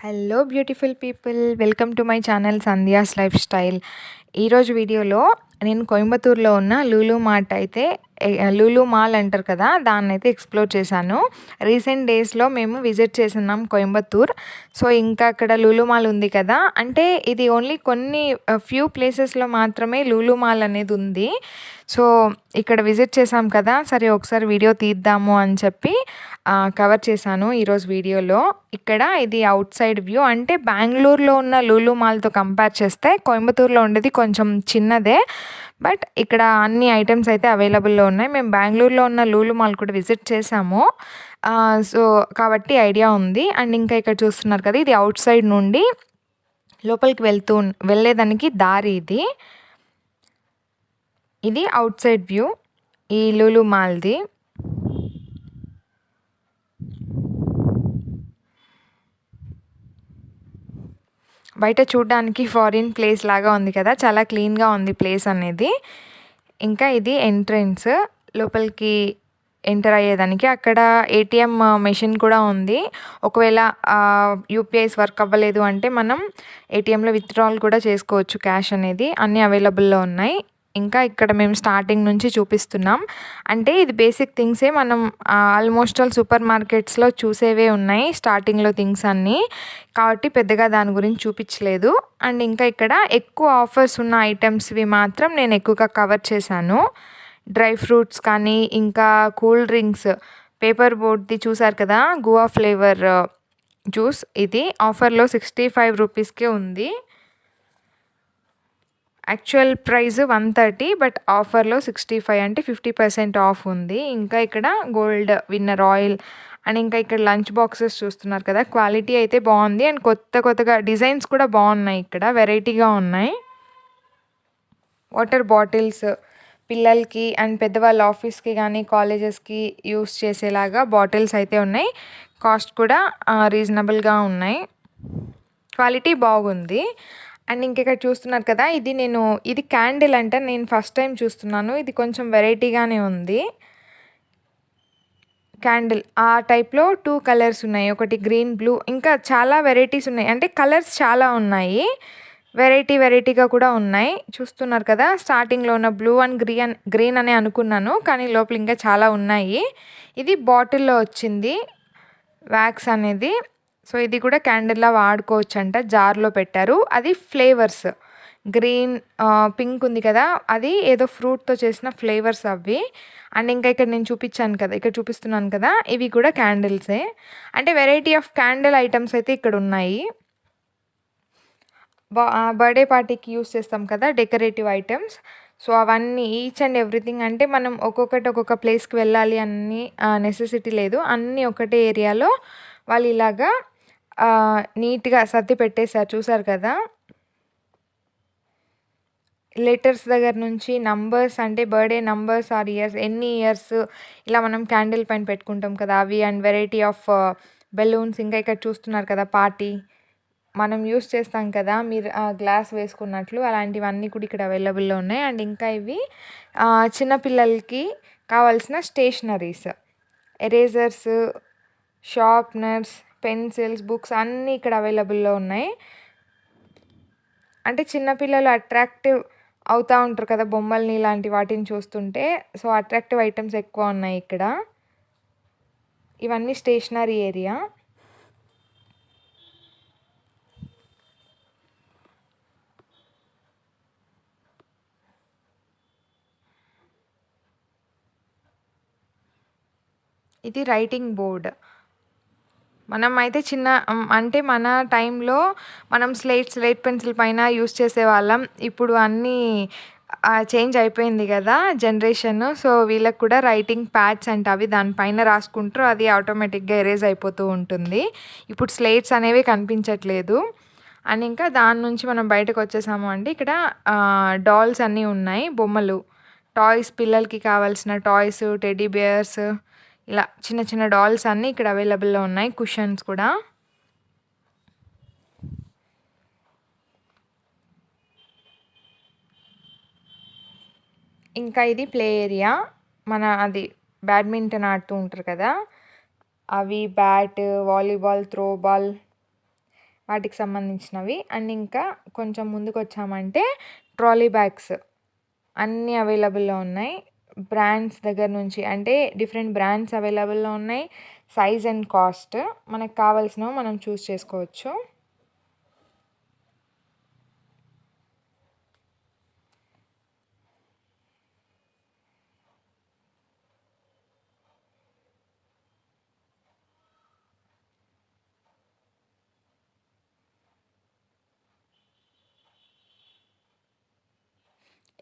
Hello beautiful people welcome to my channel Sandhya's lifestyle ఈరోజు వీడియోలో నేను కోయంబత్తూరులో ఉన్న లూలు మార్ట్ అయితే లూలు మాల్ అంటారు కదా దాన్ని అయితే ఎక్స్ప్లోర్ చేశాను. రీసెంట్ డేస్లో మేము విజిట్ చేస్తున్నాం కోయంబత్తూర్. సో ఇంకా అక్కడ లూలు మాల్ ఉంది కదా. అంటే ఇది ఓన్లీ కొన్ని ఫ్యూ ప్లేసెస్లో మాత్రమే లూలు మాల్ అనేది ఉంది. సో ఇక్కడ విజిట్ చేసాం కదా సరే ఒకసారి వీడియో తీద్దాము అని చెప్పి కవర్ చేశాను ఈరోజు వీడియోలో. ఇక్కడ ఇది అవుట్ సైడ్ వ్యూ. అంటే బెంగళూరులో ఉన్న లూలు మాల్తో కంపేర్ చేస్తే కోయంబత్తూరులో ఉండేది కొంచెం చిన్నదే. బట్ ఇక్కడ అన్ని ఐటమ్స్ అయితే అవైలబుల్లో ఉన్నాయి. మేము బెంగళూరులో ఉన్న లూలు మాల్ కూడా విజిట్ చేసాము సో కాబట్టి ఐడియా ఉంది. అండ్ ఇంకా ఇక్కడ చూస్తున్నారు కదా ఇది అవుట్ సైడ్ నుండి లోపలికి వెళ్తూ వెళ్ళేదానికి దారి ఇది. ఇది అవుట్ సైడ్ వ్యూ ఈ లూలు మాల్ది. బయట చూడడానికి ఫారిన్ ప్లేస్ లాగా ఉంది కదా చాలా క్లీన్గా ఉంది ప్లేస్ అనేది. ఇంకా ఇది ఎంట్రెన్స్ లోపలికి ఎంటర్ అయ్యేదానికి అక్కడ ఏటీఎం మెషిన్ కూడా ఉంది. ఒకవేళ యూపీఐస్ వర్క్ అవ్వలేదు అంటే మనం ఏటీఎంలో విత్డ్రాల్ కూడా చేసుకోవచ్చు క్యాష్ అనేది. అన్నీ అవైలబుల్లో ఉన్నాయి. ఇంకా ఇక్కడ మేము స్టార్టింగ్ నుంచి చూపిస్తున్నాం. అంటే ఇది బేసిక్ థింగ్సే మనం ఆల్మోస్ట్ ఆల్ సూపర్ మార్కెట్స్లో చూసేవే ఉన్నాయి స్టార్టింగ్లో థింగ్స్ అన్నీ. కాబట్టి పెద్దగా దాని గురించి చూపించలేదు. అండ్ ఇంకా ఇక్కడ ఎక్కువ ఆఫర్స్ ఉన్న ఐటమ్స్వి మాత్రం నేను ఎక్కువగా కవర్ చేశాను. డ్రై ఫ్రూట్స్ కానీ ఇంకా కూల్ డ్రింక్స్ పేపర్ బోర్డ్ది చూసారు కదా గువా ఫ్లేవర్ జ్యూస్ ఇది. ఆఫర్లో సిక్స్టీ ఫైవ్ రూపీస్కే ఉంది. Actual price one thirty but ఆఫర్లో సిక్స్టీ ఫైవ్ అంటే ఫిఫ్టీ పర్సెంట్ ఆఫ్ ఉంది. ఇంకా ఇక్కడ గోల్డ్ విన్నర్ ఆయిల్ అండ్ ఇంకా ఇక్కడ లంచ్ బాక్సెస్ చూస్తున్నారు కదా క్వాలిటీ అయితే బాగుంది. అండ్ కొత్త కొత్తగా డిజైన్స్ కూడా బాగున్నాయి ఇక్కడ వెరైటీగా ఉన్నాయి. వాటర్ బాటిల్స్ పిల్లలకి అండ్ పెద్దవాళ్ళ ఆఫీస్కి కానీ కాలేజెస్కి యూస్ చేసేలాగా బాటిల్స్ అయితే ఉన్నాయి. కాస్ట్ కూడా రీజనబుల్గా ఉన్నాయి. క్వాలిటీ బాగుంది. అండ్ ఇంకెక్కడ చూస్తున్నారు కదా ఇది నేను ఇది క్యాండిల్ అంటే నేను ఫస్ట్ టైం చూస్తున్నాను. ఇది కొంచెం వెరైటీగానే ఉంది. క్యాండిల్ ఆ టైప్లో టూ కలర్స్ ఉన్నాయి. ఒకటి గ్రీన్ బ్లూ ఇంకా చాలా వెరైటీస్ ఉన్నాయి. అంటే కలర్స్ చాలా ఉన్నాయి. వెరైటీ వెరైటీగా కూడా ఉన్నాయి. చూస్తున్నారు కదా స్టార్టింగ్లో ఉన్న బ్లూ అండ్ గ్రీన్ గ్రీన్ అనే అనుకున్నాను కానీ లోపల ఇంకా చాలా ఉన్నాయి. ఇది బాటిల్లో వచ్చింది వ్యాక్స్ అనేది. సో ఇది కూడా క్యాండిల్లా వాడుకోవచ్చు అంట జార్లో పెట్టారు. అది ఫ్లేవర్స్. గ్రీన్ పింక్ ఉంది కదా అది ఏదో ఫ్రూట్తో చేసిన ఫ్లేవర్స్ అవి. అండ్ ఇంకా ఇక్కడ నేను చూపించాను కదా ఇక్కడ చూపిస్తున్నాను కదా ఇవి కూడా క్యాండిల్సే. అంటే వెరైటీ ఆఫ్ క్యాండిల్ ఐటమ్స్ అయితే ఇక్కడ ఉన్నాయి. బర్త్డే పార్టీకి యూస్ చేస్తాం కదా డెకరేటివ్ ఐటమ్స్. సో అవన్నీ ఈచ్ అండ్ ఎవ్రీథింగ్ అంటే మనం ఒక్కొక్కటి ఒక్కొక్క ప్లేస్కి వెళ్ళాలి అన్ని నెసెసిటీ లేదు. అన్నీ ఒకటే ఏరియాలో వాళ్ళు ఇలాగా నీట్గా సర్ది పెట్టేశారు. చూసారు కదా? లెటర్స్ దగ్గర నుంచి నంబర్స్ అంటే బర్త్డే నంబర్స్ ఆర్ ఇయర్స్ ఎన్ని ఇయర్స్ ఇలా మనం క్యాండిల్ పైన పెట్టుకుంటాం కదా? అవి అండ్ వెరైటీ ఆఫ్ బెలూన్స్ ఇంకా ఇక్కడ చూస్తున్నారు కదా? పార్టీ మనం యూస్ చేస్తాం కదా? మీరు గ్లాస్ వేసుకున్నట్లు అలాంటివన్నీ కూడా ఇక్కడ అవైలబుల్లో ఉన్నాయి. అండ్ ఇంకా ఇవి చిన్నపిల్లలకి కావాల్సిన stationeries. Erasers sharpeners pencils books అన్నీ ఇక్కడ అవైలబుల్లో ఉన్నాయి. అంటే చిన్నపిల్లలు అట్రాక్టివ్ అవుతూ ఉంటారు కదా బొమ్మల్ని ఇలాంటి వాటిని చూస్తుంటే. సో అట్రాక్టివ్ ఐటమ్స్ ఎక్కువ ఉన్నాయి ఇక్కడ. ఇవన్నీ స్టేషనరీ ఏరియా. ఇది రైటింగ్ బోర్డ్. మనం అయితే చిన్న అంటే మన టైంలో మనం స్లేట్ స్లేట్ పెన్సిల్ పైన యూస్ చేసేవాళ్ళం. ఇప్పుడు అన్నీ చేంజ్ అయిపోయింది కదా జనరేషన్. సో వీళ్ళకి కూడా రైటింగ్ ప్యాడ్స్ అంటే అవి దానిపైన రాసుకుంటారు. అది ఆటోమేటిక్గా ఎరేజ్ అయిపోతూ ఉంటుంది. ఇప్పుడు స్లేట్స్ అనేవి కనిపించట్లేదు. అండ్ ఇంకా దాని నుంచి మనం బయటకు వచ్చేసాము అంటే ఇక్కడ డాల్స్ అన్నీ ఉన్నాయి. బొమ్మలు. టాయ్స్ పిల్లలకి కావాల్సిన టాయ్స్ టెడీ బేర్స్ ఇలా చిన్న చిన్న డాల్స్ అన్నీ ఇక్కడ అవైలబుల్లో ఉన్నాయి కుషన్స్ కూడా. ఇంకా ఇది ప్లే ఏరియా. మన అది బ్యాడ్మింటన్ ఆడుతూ ఉంటారు కదా అవి బ్యాట్ వాలీబాల్ త్రో బాల్ వాటికి సంబంధించినవి. అండ్ ఇంకా కొంచెం ముందుకు వచ్చామంటే ట్రాలీ బ్యాగ్స్ అన్నీ అవైలబుల్లో ఉన్నాయి. బ్రాండ్స్ దగ్గర నుంచి అంటే డిఫరెంట్ బ్రాండ్స్ అవైలబుల్లో ఉన్నాయి. సైజ్ అండ్ కాస్ట్ మనకు కావాల్సినవి మనం చూస్ చేసుకోవచ్చు.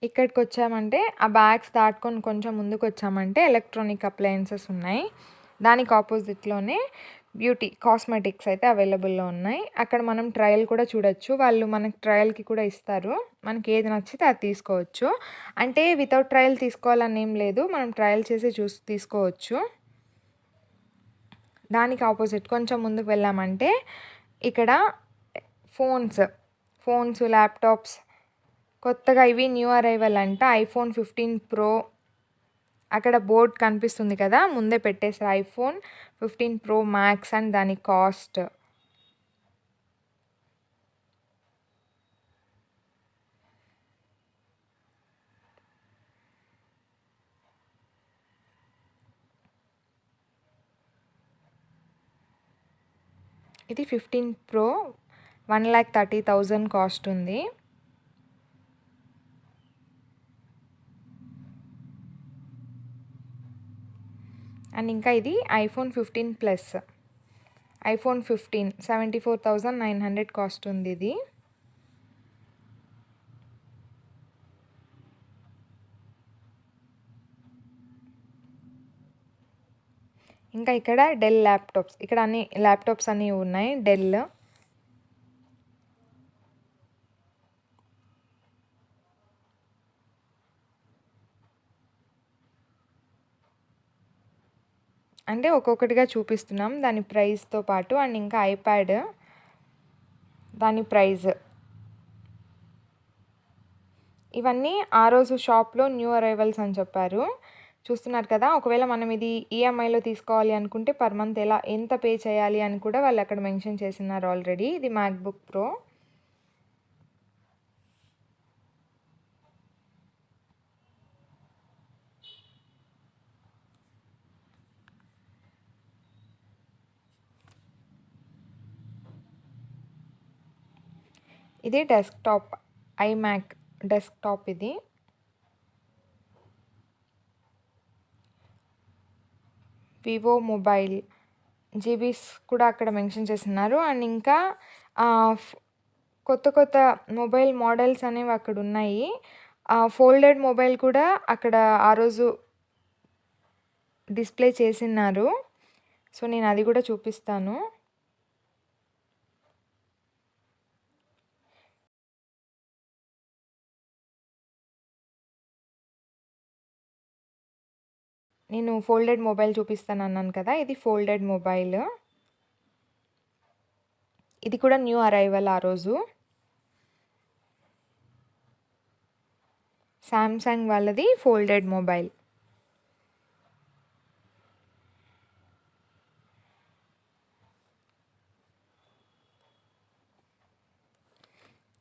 ఇక్కడికి వచ్చామంటే ఆ బ్యాగ్స్ దాటుకొని కొంచెం ముందుకు వచ్చామంటే ఎలక్ట్రానిక్ అప్లయన్సెస్ ఉన్నాయి. దానికి ఆపోజిట్లోనే బ్యూటీ కాస్మెటిక్స్ అయితే అవైలబుల్లో ఉన్నాయి. అక్కడ మనం ట్రయల్ కూడా చూడొచ్చు. వాళ్ళు మనకి ట్రయల్కి కూడా ఇస్తారు. మనకి ఏది నచ్చితే అది తీసుకోవచ్చు. అంటే వితౌట్ ట్రయల్ తీసుకోవాలని ఏం లేదు. మనం ట్రయల్ చేసి చూసి తీసుకోవచ్చు. దానికి ఆపోజిట్ కొంచెం ముందుకు వెళ్ళామంటే ఇక్కడ ఫోన్స్ ఫోన్స్ ల్యాప్టాప్స్ కొత్తగా ఇవి న్యూ అరైవల్ అంట. ఐఫోన్ ఫిఫ్టీన్ ప్రో అక్కడ బోర్డ్ కనిపిస్తుంది కదా ముందే పెట్టేసారు iPhone fifteen pro max and దాని కాస్ట్ ఇది fifteen pro one lakh thirty thousand cost ఉంది. అండ్ ఇంకా ఇది iPhone fifteen plus. IPhone fifteen seventy four thousand nine hundred cost ఉంది ఇది. ఇంకా ఇక్కడ డెల్ ల్యాప్టాప్స్ ఇక్కడ అన్ని ల్యాప్టాప్స్ అన్నీ ఉన్నాయి డెల్. అంటే ఒక్కొక్కటిగా చూపిస్తున్నాం. దాని ప్రైస్తో పాటు అండ్ ఇంకా ఐప్యాడ్. దాని ప్రైజ్ ఇవన్నీ ఆ రోజు షాప్లో న్యూ అరైవల్స్ అని చెప్పారు. చూస్తున్నారు కదా ఒకవేళ మనం ఇది ఈఎంఐలో తీసుకోవాలి అనుకుంటే పర్ మంత్ ఎలా ఎంత పే చేయాలి అని కూడా వాళ్ళు అక్కడ మెన్షన్ చేసినారు ఆల్రెడీ. ఇది మ్యాక్బుక్ ప్రో ఇది డెస్క్టాప్ ఐమ్యాక్ డెస్క్టాప్ ఇది. వివో మొబైల్ జీబీస్ కూడా అక్కడ మెన్షన్ చేస్తున్నారు. అండ్ ఇంకా కొత్త కొత్త మొబైల్ మోడల్స్ అనేవి అక్కడ ఉన్నాయి. ఫోల్డెడ్ మొబైల్ కూడా అక్కడ ఆ రోజు డిస్ప్లే చేసినారు సో నేను అది కూడా చూపిస్తాను. నేను ఫోల్డెడ్ మొబైల్ చూపిస్తాను అన్నాను కదా ఇది ఫోల్డెడ్ మొబైల్. ఇది కూడా న్యూ అరైవల్ ఆ రోజు. శాంసంగ్ వాళ్ళది ఫోల్డెడ్ మొబైల్.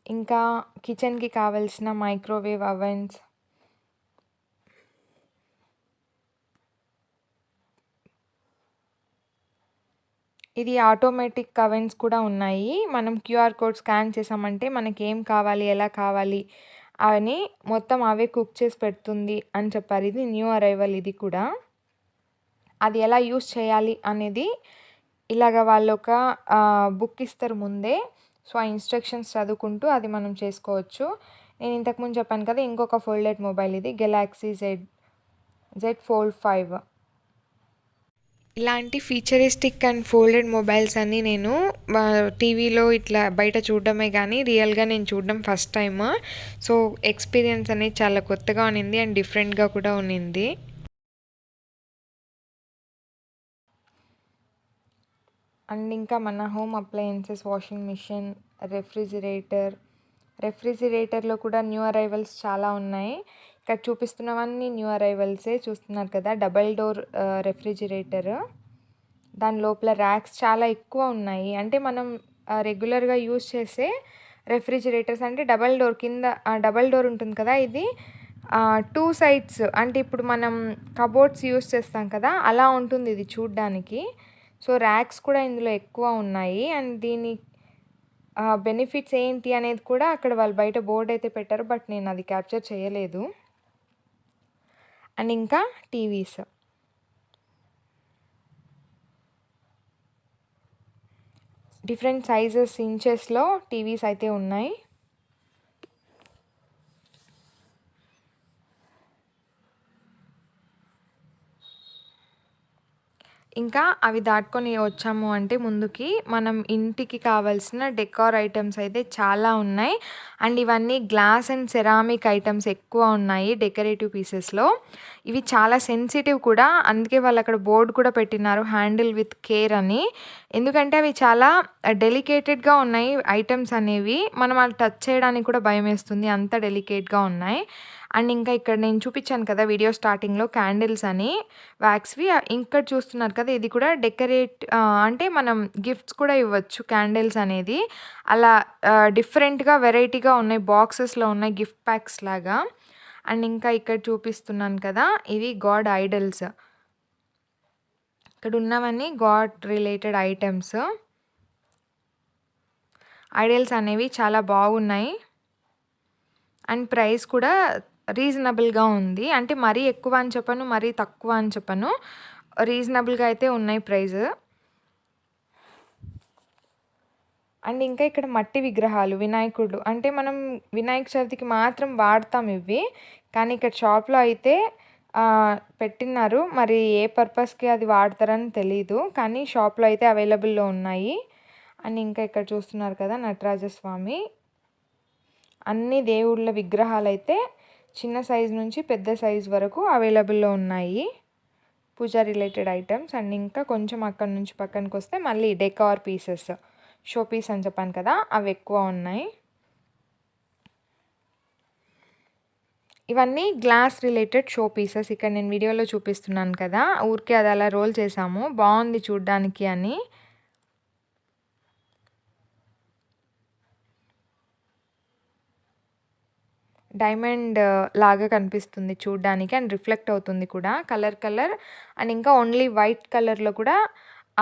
ఇంకా కిచెన్కి కావాల్సిన మైక్రోవేవ్ అవెన్స్ ఇది ఆటోమేటిక్ కవెన్స్ కూడా ఉన్నాయి. మనం క్యూఆర్ కోడ్ స్కాన్ చేసామంటే మనకి ఏం కావాలి ఎలా కావాలి అని మొత్తం అవే కుక్ చేసి పెడుతుంది అని చెప్పారు. ఇది న్యూ అరైవల్ ఇది కూడా. అది ఎలా యూస్ చేయాలి అనేది ఇలాగ వాళ్ళు ఒక బుక్ ఇస్తారు ముందే. సో ఆ ఇన్స్ట్రక్షన్స్ చదువుకుంటూ అది మనం చేసుకోవచ్చు. నేను ఇంతకుముందు చెప్పాను కదా ఇంకొక ఫోల్డెడ్ మొబైల్ ఇది Galaxy Z Z fold five ఇలాంటి ఫీచరిస్టిక్ అండ్ ఫోల్డెడ్ మొబైల్స్ అన్నీ నేను టీవీలో ఇట్లా బయట చూడడమే కానీ రియల్గా నేను చూడడం ఫస్ట్ టైం సో ఎక్స్పీరియన్స్ అనేది చాలా కొత్తగా ఉన్నింది అండ్ డిఫరెంట్గా కూడా ఉన్నింది. అండ్ ఇంకా మన home appliances washing machine refrigerator. రెఫ్రిజిరేటర్లో కూడా న్యూ అరైవల్స్ చాలా ఉన్నాయి. ఇక్కడ చూపిస్తున్నవన్నీ న్యూ అరైవల్సే. చూస్తున్నారు కదా డబల్ డోర్ రెఫ్రిజిరేటర్. దాని లోపల ర్యాక్స్ చాలా ఎక్కువ ఉన్నాయి. అంటే మనం రెగ్యులర్గా యూస్ చేసే రెఫ్రిజిరేటర్స్ అంటే డబల్ డోర్ కింద డబల్ డోర్ ఉంటుంది కదా ఇది. టూ సైడ్స్ అంటే ఇప్పుడు మనం కబోర్డ్స్ యూస్ చేస్తాం కదా అలా ఉంటుంది ఇది చూడ్డానికి. సో ర్యాక్స్ కూడా ఇందులో ఎక్కువ ఉన్నాయి. అండ్ దీని బెనిఫిట్స్ ఏంటి అనేది కూడా అక్కడ వాళ్ళు బయట బోర్డ్ అయితే పెట్టారు బట్ నేను అది క్యాప్చర్ చేయలేదు. అండ్ ఇంకా టీవీస్. డిఫరెంట్ సైజెస్ ఇంచెస్లో టీవీస్ అయితే ఉన్నాయి. ఇంకా అవి దాటుకొని వచ్చాము అంటే ముందుకి మనం ఇంటికి కావాల్సిన డెకార్ ఐటమ్స్ అయితే చాలా ఉన్నాయి. అండ్ ఇవన్నీ గ్లాస్ అండ్ సెరామిక్ ఐటమ్స్ ఎక్కువ ఉన్నాయి డెకరేటివ్ పీసెస్లో. ఇవి చాలా సెన్సిటివ్ కూడా అందుకే వాళ్ళు అక్కడ బోర్డు కూడా పెట్టినారు హ్యాండిల్ విత్ కేర్ అని. ఎందుకంటే అవి చాలా డెలికేటెడ్గా ఉన్నాయి ఐటమ్స్ అనేవి. మనం అది టచ్ చేయడానికి కూడా భయం వేస్తుంది అంత డెలికేట్గా ఉన్నాయి. అండ్ ఇంకా ఇక్కడ నేను చూపించాను కదా వీడియో స్టార్టింగ్లో క్యాండిల్స్ అని వ్యాక్స్వి ఇంకా చూస్తున్నారు కదా ఇది కూడా డెకరేట్ అంటే మనం గిఫ్ట్స్ కూడా ఇవ్వచ్చు క్యాండిల్స్ అనేది. అలా డిఫరెంట్గా వెరైటీగా ఉన్నాయి బాక్సెస్లో ఉన్నాయి గిఫ్ట్ ప్యాక్స్ లాగా. అండ్ ఇంకా ఇక్కడ చూపిస్తున్నాను కదా ఇవి గాడ్ ఐడల్స్. ఇక్కడ ఉన్నవన్నీ గాడ్ రిలేటెడ్ ఐటమ్స్. ఐడల్స్ అనేవి చాలా బాగున్నాయి. అండ్ ప్రైస్ కూడా రీజనబుల్గా ఉంది. అంటే మరీ ఎక్కువ అని చెప్పను మరీ తక్కువ అని చెప్పను. రీజనబుల్గా అయితే ఉన్నాయి ప్రైస్ అండ్ ఇంకా ఇక్కడ మట్టి విగ్రహాలు వినాయకుడు. అంటే మనం వినాయక చవితికి మాత్రం వాడతాం ఇవి. కానీ ఇక్కడ షాప్లో అయితే పెట్టినారు మరి ఏ పర్పస్కి అది వాడతారని తెలీదు. కానీ షాప్లో అయితే అవైలబుల్లో ఉన్నాయి. అండ్ ఇంకా ఇక్కడ చూస్తున్నారు కదా నటరాజస్వామి. అన్ని దేవుళ్ళ విగ్రహాలు అయితే చిన్న సైజ్ నుంచి పెద్ద సైజ్ వరకు అవైలబుల్లో ఉన్నాయి. పూజా రిలేటెడ్ ఐటమ్స్ అండ్ ఇంకా కొంచెం అక్కడ నుంచి పక్కనకి వస్తే మళ్ళీ డెకార్ పీసెస్. షో పీస్ అని చెప్పాను కదా అవి ఎక్కువ ఉన్నాయి. ఇవన్నీ గ్లాస్ రిలేటెడ్ షో పీసెస్. ఇక్కడ నేను వీడియోలో చూపిస్తున్నాను కదా ఊరికే అది అలా రోల్ చేసాము. బాగుంది చూడ్డానికి అని. డైమండ్ లాగా కనిపిస్తుంది చూడ్డానికి అండ్ రిఫ్లెక్ట్ అవుతుంది కూడా కలర్ కలర్. అండ్ ఇంకా ఓన్లీ వైట్ కలర్లో కూడా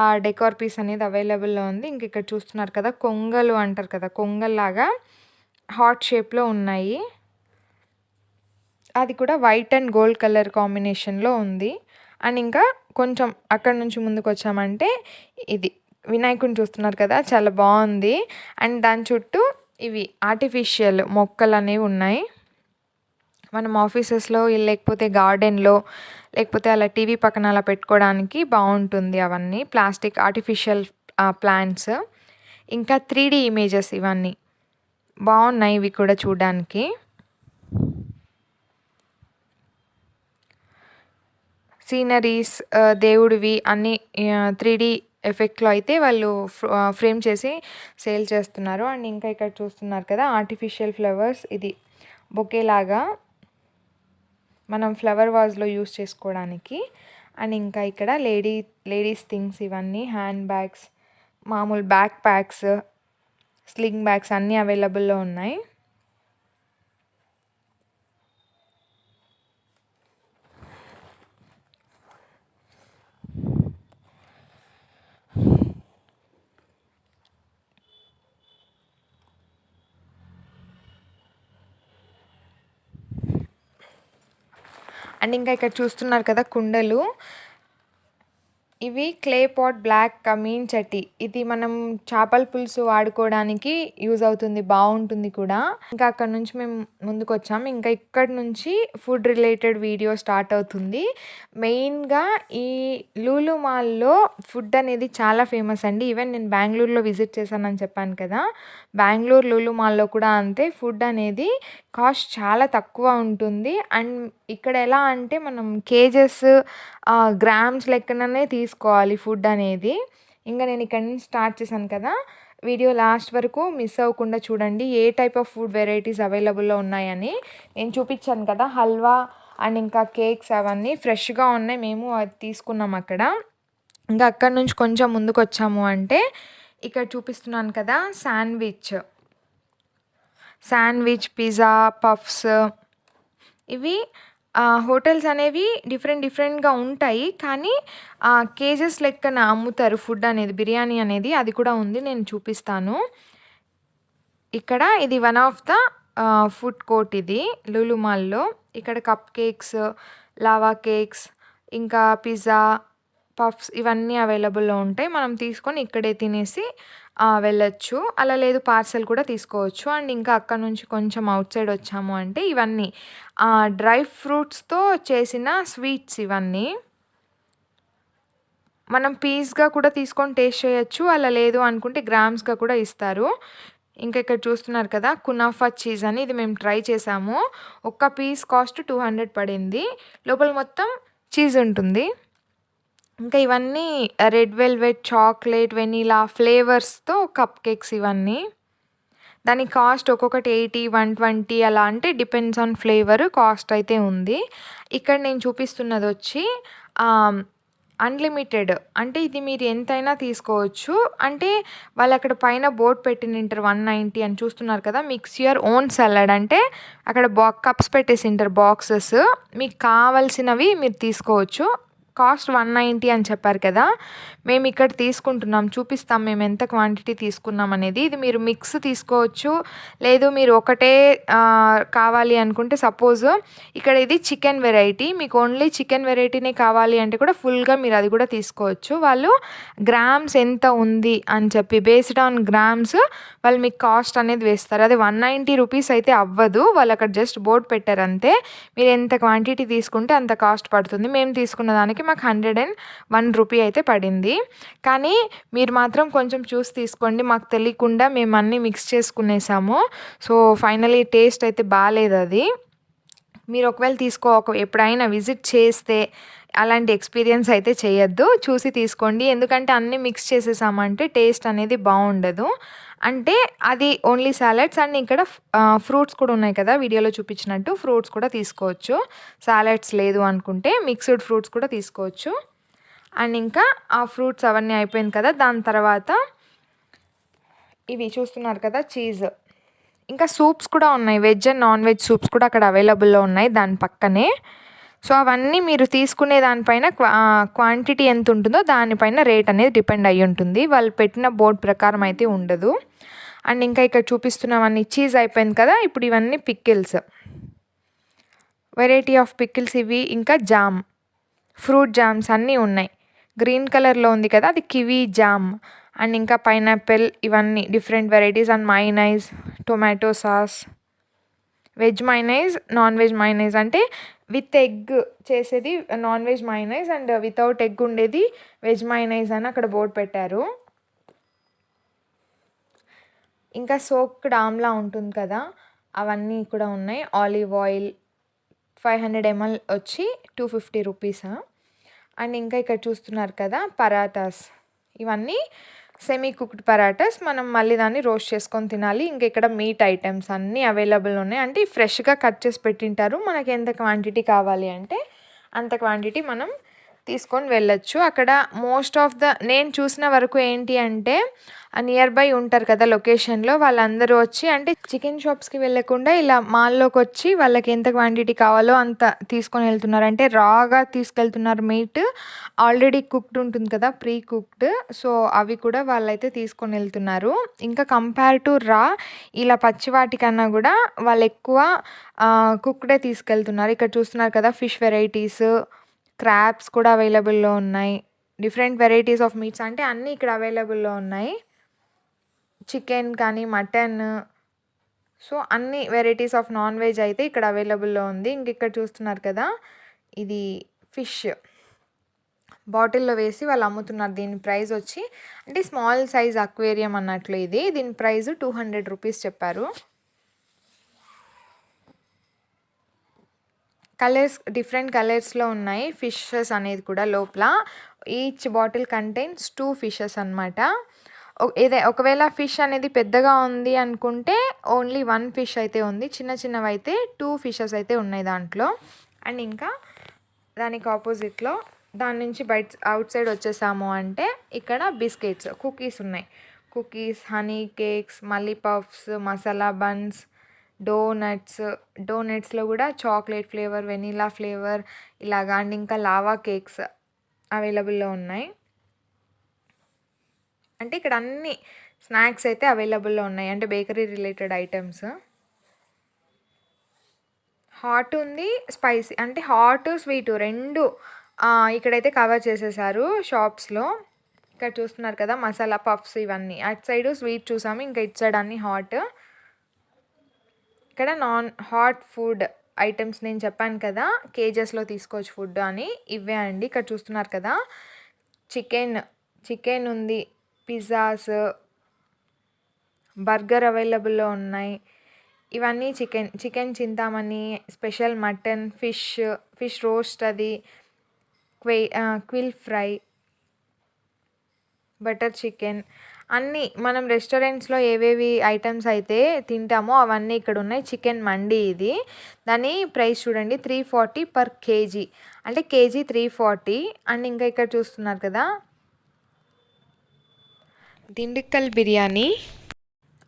ఆ డెకార్ పీస్ అనేది అవైలబుల్లో ఉంది. ఇంక ఇక్కడ చూస్తున్నారు కదా కొంగలు అంటారు కదా కొంగల్లాగా హార్ట్ షేప్లో ఉన్నాయి. అది కూడా వైట్ అండ్ గోల్డ్ కలర్ కాంబినేషన్లో ఉంది. అండ్ ఇంకా కొంచెం అక్కడ నుంచి ముందుకు వచ్చామంటే ఇది వినాయకుడిని చూస్తున్నారు కదా చాలా బాగుంది. అండ్ దాని చుట్టూ ఇవి ఆర్టిఫిషియల్ మొక్కలు అనేవి ఉన్నాయి. మనం ఆఫీసెస్లో లేకపోతే గార్డెన్లో లేకపోతే అలా టీవీ పక్కన అలా పెట్టుకోవడానికి బాగుంటుంది అవన్నీ. Plastic artificial plants. ఇంకా త్రీ డీ ఇమేజెస్ ఇవన్నీ. బాగున్నాయి ఇవి కూడా చూడడానికి. సీనరీస్ దేవుడివి అన్నీ త్రీ డీ ఎఫెక్ట్లో అయితే వాళ్ళు ఫ్రేమ్ చేసి సేల్ చేస్తున్నారు. అండ్ ఇంకా ఇక్కడ చూస్తున్నారు కదా ఆర్టిఫిషియల్ ఫ్లవర్స్. ఇది బొకేలాగా మనం ఫ్లవర్ వాజ్లో యూస్ చేసుకోవడానికి. అండ్ ఇంకా ఇక్కడ లేడీ లేడీస్ థింగ్స్ ఇవన్నీ హ్యాండ్ బ్యాగ్స్ మామూలు బ్యాక్ ప్యాక్స్ స్లింగ్ బ్యాగ్స్ అన్నీ అవైలబుల్లో ఉన్నాయి. అండ్ ఇంకా ఇక్కడ చూస్తున్నారు కదా కుండలు. ఇవి క్లే పాట్ బ్లాక్ కమీన్ చట్టి ఇది మనం చేపల పులుసు వాడుకోవడానికి యూజ్ అవుతుంది బాగుంటుంది కూడా. ఇంకా అక్కడ నుంచి మేము ముందుకు వచ్చాం ఇంకా ఇక్కడ నుంచి ఫుడ్ రిలేటెడ్ వీడియో స్టార్ట్ అవుతుంది. మెయిన్గా ఈ లూలు మాల్లో ఫుడ్ అనేది చాలా ఫేమస్ అండి. ఈవెన్ నేను బెంగళూరులో విజిట్ చేశానని చెప్పాను కదా బెంగళూరు లూలు మాల్లో కూడా అంతే. ఫుడ్ అనేది కాస్ట్ చాలా తక్కువ ఉంటుంది. అండ్ ఇక్కడ ఎలా అంటే మనం కేజెస్ గ్రామ్స్ లెక్కననే తీసుకోవాలి ఫుడ్ అనేది. ఇంకా నేను ఇక్కడ నుంచి స్టార్ట్ చేశాను కదా. వీడియో లాస్ట్ వరకు మిస్ అవ్వకుండా చూడండి. ఏ టైప్ ఆఫ్ ఫుడ్ వెరైటీస్ అవైలబుల్లో ఉన్నాయని నేను చూపించాను కదా. హల్వా అండ్ ఇంకా కేక్స్ అవన్నీ ఫ్రెష్గా ఉన్నాయి. మేము అది తీసుకున్నాం అక్కడ. ఇంకా అక్కడ నుంచి కొంచెం ముందుకు వచ్చాము అంటే ఇక్కడ చూపిస్తున్నాను కదా శాండ్విచ్. శాండ్విచ్ పిజ్జా పఫ్స్ ఇవి హోటల్స్ అనేవి డిఫరెంట్ డిఫరెంట్గా ఉంటాయి. కానీ కేజెస్ లెక్కన అమ్ముతారు. ఫుడ్ అనేది బిర్యానీ అనేది అది కూడా ఉంది. నేను చూపిస్తాను. ఇక్కడ ఇది one of the food court ఇది లులు మాల్లో. ఇక్కడ కప్ కేక్స్ లావా కేక్స్ ఇంకా పిజ్జా పఫ్స్ ఇవన్నీ అవైలబుల్లో ఉంటాయి. మనం తీసుకొని ఇక్కడే తినేసి వెళ్ళొచ్చు. అలా లేదు పార్సెల్ కూడా తీసుకోవచ్చు. అండ్ ఇంకా అక్కడ నుంచి కొంచెం అవుట్ సైడ్ వచ్చాము అంటే ఇవన్నీ డ్రై ఫ్రూట్స్తో చేసిన స్వీట్స్ ఇవన్నీ. మనం పీస్గా కూడా తీసుకొని టేస్ట్ చేయొచ్చు. అలా లేదు అనుకుంటే గ్రామ్స్గా కూడా ఇస్తారు. ఇంకా ఇక్కడ చూస్తున్నారు కదా కునాఫా చీజ్ అని ఇది మేము ట్రై చేసాము. ఒక్క పీస్ కాస్ట్ టూ హండ్రెడ్ పడింది. లోపల మొత్తం చీజ్ ఉంటుంది. ఇంకా ఇవన్నీ రెడ్ వెల్వెట్ చాక్లెట్ వెనీలా ఫ్లేవర్స్తో కప్ కేక్స్ ఇవన్నీ. దాని కాస్ట్ ఒక్కొక్కటి ఎయిటీ వన్ ట్వంటీ అలా అంటే డిపెండ్స్ ఆన్ ఫ్లేవర్ కాస్ట్ అయితే ఉంది. ఇక్కడ నేను చూపిస్తున్నది వచ్చి అన్లిమిటెడ్. అంటే ఇది మీరు ఎంతైనా తీసుకోవచ్చు. అంటే వాళ్ళు అక్కడ పైన బోర్డ్ పెట్టినింటారు వన్ నైంటీ అని చూస్తున్నారు కదా మిక్స్ యువర్ ఓన్ సలాడ్. అంటే అక్కడ బా కప్స్ పెట్టేసింటారు బాక్సెస్. మీకు కావాల్సినవి మీరు తీసుకోవచ్చు. కాస్ట్ వన్ నైంటీ అని చెప్పారు కదా మేము ఇక్కడ తీసుకుంటున్నాం చూపిస్తాం మేము ఎంత క్వాంటిటీ తీసుకున్నాం అనేది. ఇది మీరు మిక్స్ తీసుకోవచ్చు లేదు మీరు ఒకటే కావాలి అనుకుంటే సపోజ్ ఇక్కడ ఇది చికెన్ వెరైటీ మీకు ఓన్లీ చికెన్ వెరైటీనే కావాలి అంటే కూడా ఫుల్గా మీరు అది కూడా తీసుకోవచ్చు. వాళ్ళు గ్రామ్స్ ఎంత ఉంది అని చెప్పి బేస్డ్ ఆన్ గ్రామ్స్ వాళ్ళు మీకు కాస్ట్ అనేది వేస్తారు. అది వన్ నైంటీ రూపీస్ అయితే అవ్వదు వాళ్ళు అక్కడ జస్ట్ బోర్డ్ పెట్టారు అంతే. మీరు ఎంత క్వాంటిటీ తీసుకుంటే అంత కాస్ట్ పడుతుంది. మేము తీసుకున్న దానికి మాకు హండ్రెడ్ అండ్ వన్ రూపీ అయితే పడింది. కానీ మీరు మాత్రం కొంచెం చూసి తీసుకోండి మాకు తెలియకుండా మేము అన్నీ మిక్స్ చేసుకునేసాము. సో ఫైనలీ టేస్ట్ అయితే బాగాలేదు అది. మీరు ఒకవేళ తీసుకో ఒక ఎప్పుడైనా విజిట్ చేస్తే అలాంటి ఎక్స్పీరియన్స్ అయితే చేయొద్దు. చూసి తీసుకోండి. ఎందుకంటే అన్నీ మిక్స్ చేసేసామంటే టేస్ట్ అనేది బాగుండదు. అంటే అది ఓన్లీ సాలడ్స్ అండ్ ఇక్కడ ఫ్రూట్స్ కూడా ఉన్నాయి కదా వీడియోలో చూపించినట్టు. ఫ్రూట్స్ కూడా తీసుకోవచ్చు. సాలడ్స్ లేదు అనుకుంటే మిక్స్డ్ ఫ్రూట్స్ కూడా తీసుకోవచ్చు. అండ్ ఇంకా ఆ ఫ్రూట్స్ అవన్నీ అయిపోయింది కదా. దాని తర్వాత ఇవి చూస్తున్నారు కదా చీజ్ ఇంకా సూప్స్ కూడా ఉన్నాయి. Veg and non veg soups కూడా అక్కడ అవైలబుల్లో ఉన్నాయి దాని పక్కనే. సో అవన్నీ మీరు తీసుకునే దానిపైన క్వాంటిటీ ఎంత ఉంటుందో దానిపైన రేట్ అనేది డిపెండ్ అయ్యి ఉంటుంది. వాళ్ళు పెట్టిన బోర్డ్ ప్రకారం అయితే ఉండదు. అండ్ ఇంకా ఇక్కడ చూపిస్తున్నవన్నీ చీజ్ అయిపోయింది కదా ఇప్పుడు ఇవన్నీ పిక్కిల్స్ వెరైటీ ఆఫ్ పిక్కిల్స్ ఇవి ఇంకా జామ్ ఫ్రూట్ జామ్స్ అన్నీ ఉన్నాయి. గ్రీన్ కలర్లో ఉంది కదా అది కివీ జామ్ అండ్ ఇంకా పైనాపిల్ ఇవన్నీ different varieties and mayonnaise tomato sauce veg mayonnaise non veg mayonnaise అంటే విత్ ఎగ్ చేసేది non veg mayonnaise and without egg ఉండేది వెజ్ మైనైజ్ అని అక్కడ బోర్డు పెట్టారు. ఇంకా సోక్డ్ ఆమ్లా ఉంటుంది కదా అవన్నీ కూడా ఉన్నాయి. Olive oil five hundred ML వచ్చి టూ ఫిఫ్టీ రూపీస్ అండ్ ఇంకా ఇక్కడ చూస్తున్నారు కదా పరాతాస్. ఇవన్నీ సెమీ కుక్డ్ పరాటాస్ మనం మళ్ళీ దాన్ని రోస్ట్ చేసుకొని తినాలి. ఇంకా ఇక్కడ మీట్ ఐటమ్స్ అన్నీ అవైలబుల్ ఉన్నాయి. అంటే ఫ్రెష్గా కట్ చేసి పెట్టింటారు. మనకి ఎంత క్వాంటిటీ కావాలి అంటే అంత క్వాంటిటీ మనం తీసుకొని వెళ్ళొచ్చు. అక్కడ మోస్ట్ ఆఫ్ ద నేను చూసిన వరకు ఏంటి అంటే నియర్ బై ఉంటారు కదా లొకేషన్లో వాళ్ళందరూ వచ్చి అంటే చికెన్ షాప్స్కి వెళ్ళకుండా ఇలా మాల్లోకి వచ్చి వాళ్ళకి ఎంత క్వాంటిటీ కావాలో అంత తీసుకొని వెళ్తున్నారు. అంటే రాగా తీసుకెళ్తున్నారు మీట్ ఆల్రెడీ కుక్డ్ ఉంటుంది కదా ప్రీ కుక్డ్ సో అవి కూడా వాళ్ళైతే తీసుకొని వెళ్తున్నారు. ఇంకా కంపేర్ టు రా ఇలా పచ్చివాటికన్నా కూడా వాళ్ళు ఎక్కువ కుక్డే తీసుకెళ్తున్నారు. ఇక్కడ చూస్తున్నారు కదా ఫిష్ వెరైటీస్ క్రాబ్స్ కూడా అవైలబుల్లో ఉన్నాయి. డిఫరెంట్ వెరైటీస్ ఆఫ్ మీట్స్ అంటే అన్నీ ఇక్కడ అవైలబుల్లో ఉన్నాయి. చికెన్ కానీ మటన్. సో అన్ని వెరైటీస్ ఆఫ్ నాన్ వెజ్ అయితే ఇక్కడ అవైలబుల్లో ఉంది. ఇంక ఇక్కడ చూస్తున్నారు కదా ఇది ఫిష్. బాటిల్లో వేసి వాళ్ళు అమ్ముతున్నారు. దీని ప్రైస్ వచ్చి అంటే స్మాల్ సైజ్ అక్వేరియం అన్నట్లు ఇది. దీని ప్రైస్ టూ హండ్రెడ్ రూపీస్ చెప్పారు. కలర్స్ డిఫరెంట్ కలర్స్లో ఉన్నాయి. ఫిషెస్ అనేది కూడా లోపల. Each bottle contains two fishes అనమాట ఏదే ఒకవేళ ఫిష్ అనేది పెద్దగా ఉంది అనుకుంటే ఓన్లీ వన్ ఫిష్ అయితే ఉంది. చిన్న చిన్నవి అయితే టూ ఫిషెస్ అయితే ఉన్నాయి దాంట్లో. అండ్ ఇంకా దానికి ఆపోజిట్లో దాని నుంచి బయట అవుట్ సైడ్ వచ్చేసాము అంటే ఇక్కడ బిస్కెట్స్ కుకీస్ ఉన్నాయి. కుకీస్ హనీ కేక్స్ మళ్ళీ పఫ్స్ మసాలా బన్స్ డోనట్స్ డోనట్స్లో కూడా చాక్లెట్ ఫ్లేవర్ వెనీలా ఫ్లేవర్ ఇలాగా అండ్ ఇంకా లావా కేక్స్ అవైలబుల్లో ఉన్నాయి. అంటే ఇక్కడ అన్ని స్నాక్స్ అయితే అవైలబుల్లో ఉన్నాయి. అంటే బేకరీ రిలేటెడ్ ఐటమ్స్. హాట్ ఉంది స్పైసీ అంటే హాట్ స్వీట్ రెండు ఇక్కడైతే కవర్ చేసేసారు షాప్స్లో. ఇక్కడ చూస్తున్నారు కదా మసాలా పఫ్స్ ఇవన్నీ. అటు సైడ్ స్వీట్ చూసాము ఇంకా ఇటు సైడ్ అన్ని హాట్. ఇక్కడ నాన్ హాట్ ఫుడ్ ఐటమ్స్ నేను చెప్పాను కదా కేజెస్లో తీసుకోవచ్చు ఫుడ్ అని ఇవే అండి. ఇక్కడ చూస్తున్నారు కదా చికెన్ చికెన్ ఉంది పిజ్జాస్ బర్గర్ అవైలబుల్లో ఉన్నాయి. ఇవన్నీ chicken chicken Chintamani special mutton fish fish roast అది క్వే క్విల్ ఫ్రై బటర్ చికెన్ అన్నీ మనం రెస్టారెంట్స్లో ఏవేవి ఐటమ్స్ అయితే తింటామో అవన్నీ ఇక్కడ ఉన్నాయి చికెన్ మండి ఇది. దాని ప్రైస్ చూడండి త్రీ ఫార్టీ పర్ కేజీ. అంటే కేజీ త్రీ ఫార్టీ. అండ్ ఇంకా ఇక్కడ చూస్తున్నారు కదా దిండుక్కల్ బిర్యానీ.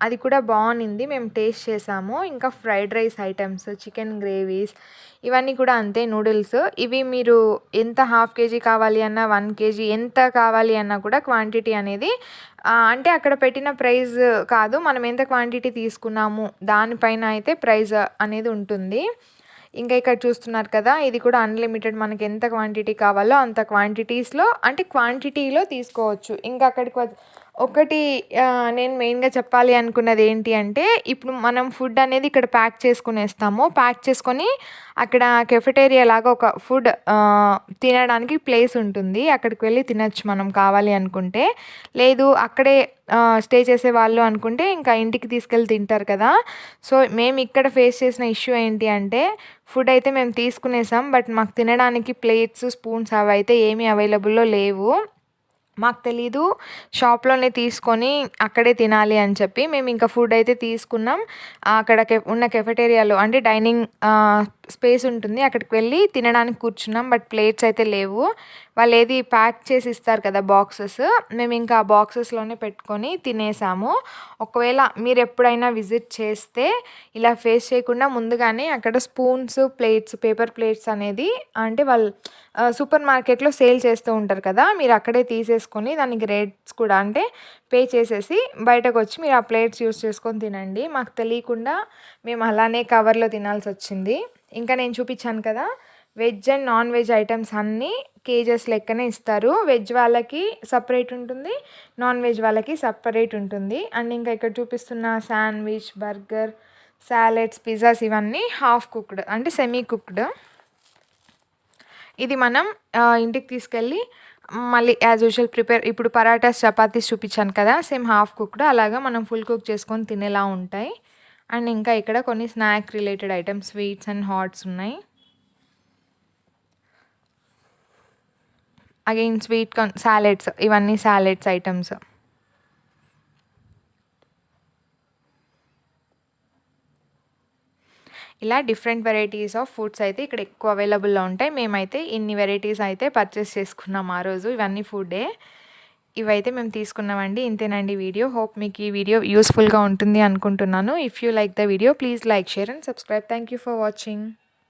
అది కూడా బాగుంది. మేము టేస్ట్ చేసాము. ఇంకా fried rice items chicken gravies ఇవన్నీ కూడా అంతే నూడిల్స్. ఇవి మీరు ఎంత హాఫ్ కేజీ కావాలి అన్నా వన్ కేజీ ఎంత కావాలి అన్నా కూడా క్వాంటిటీ అనేది అంటే అక్కడ పెట్టిన ప్రైస్ కాదు మనం ఎంత క్వాంటిటీ తీసుకున్నాము దానిపైన అయితే ప్రైస్ అనేది ఉంటుంది. ఇంకా ఇక్కడ చూస్తున్నారు కదా ఇది కూడా అన్లిమిటెడ్ మనకి ఎంత క్వాంటిటీ కావాలో అంత క్వాంటిటీస్లో అంటే క్వాంటిటీలో తీసుకోవచ్చు. ఇంకా అక్కడికి ఒకటి నేను మెయిన్గా చెప్పాలి అనుకున్నది ఏంటి అంటే ఇప్పుడు మనం ఫుడ్ అనేది ఇక్కడ ప్యాక్ చేసుకునేస్తాము. ప్యాక్ చేసుకొని అక్కడ కెఫెటేరియా లాగా ఒక ఫుడ్ తినడానికి ప్లేస్ ఉంటుంది. అక్కడికి వెళ్ళి తినచ్చు మనం కావాలి అనుకుంటే. లేదు అక్కడే స్టే చేసే వాళ్ళు అనుకుంటే ఇంకా ఇంటికి తీసుకెళ్ళి తింటారు కదా. సో మేము ఇక్కడ ఫేస్ చేసిన ఇష్యూ ఏంటి అంటే ఫుడ్ అయితే మేము తీసుకునేసాం బట్ మాకు తినడానికి ప్లేట్స్ స్పూన్స్ అవి అయితే ఏమీ అవైలబుల్లో లేవు. మాకు తెలీదు. షాప్లోనే తీసుకొని అక్కడే తినాలి అని చెప్పి మేము ఇంకా ఫుడ్ అయితే తీసుకున్నాం. అక్కడ ఉన్న కెఫెటేరియాలో అంటే డైనింగ్ స్పేస్ ఉంటుంది. అక్కడికి వెళ్ళి తినడానికి కూర్చున్నాం. బట్ ప్లేట్స్ అయితే లేవు. వాళ్ళు ఏది ప్యాక్ చేసి ఇస్తారు కదా బాక్సెస్ మేము ఇంకా ఆ బాక్సెస్లోనే పెట్టుకొని తినేసాము. ఒకవేళ మీరు ఎప్పుడైనా విజిట్ చేస్తే ఇలా ఫేస్ చేయకుండా ముందుగానే అక్కడ స్పూన్స్ ప్లేట్స్ పేపర్ ప్లేట్స్ అనేది అంటే వాళ్ళు సూపర్ మార్కెట్లో సేల్ చేస్తూ ఉంటారు కదా మీరు అక్కడే తీసేసుకొని దానికి రేట్స్ కూడా అంటే పే చేసేసి బయటకు వచ్చి మీరు ఆ ప్లేట్స్ యూస్ చేసుకొని తినండి. మాకు తెలియకుండా మేము అలానే కవర్లో తినాల్సి వచ్చింది. ఇంకా నేను చూపించాను కదా veg and non veg items అన్నీ కేజెస్ లెక్కనే ఇస్తారు. వెజ్ వాళ్ళకి సపరేట్ ఉంటుంది నాన్ వెజ్ వాళ్ళకి సపరేట్ ఉంటుంది. అండ్ ఇంకా ఇక్కడ చూపిస్తున్న శాండ్విచ్ బర్గర్ సాలెడ్స్ పిజ్జాస్ ఇవన్నీ హాఫ్ కుక్డ్ అంటే సెమీ కుక్డ్. ఇది మనం ఇంటికి తీసుకెళ్ళి మళ్ళీ యాజ్ యూజువల్ ప్రిపేర్ ఇప్పుడు పరాటాస్ చపాతీస్ చూపించాను కదా సేమ్ హాఫ్ కుక్డ్ అలాగా మనం ఫుల్ కుక్ చేసుకొని తినేలా ఉంటాయి. అండ్ ఇంకా ఇక్కడ కొన్ని snack related items sweets and hots ఉన్నాయి. అగైన్ స్వీట్ కార్న్ సాలెడ్స్ ఇవన్నీ సాలెడ్స్ ఐటమ్స్ ఇలా డిఫరెంట్ వెరైటీస్ ఆఫ్ ఫుడ్స్ అయితే ఇక్కడ ఎక్కువ అవైలబుల్లో ఉంటాయి. మేమైతే ఇన్ని వెరైటీస్ అయితే పర్చేస్ చేసుకున్నాం ఆ రోజు. ఇవన్నీ ఫుడ్డే ఇవైతే మేము తీసుకున్నామండి. ఇంతేనండి వీడియో. హోప్ మీకు ఈ వీడియో యూస్ఫుల్గా ఉంటుంది అనుకుంటున్నాను. If you like the video please like share and subscribe thank you for watching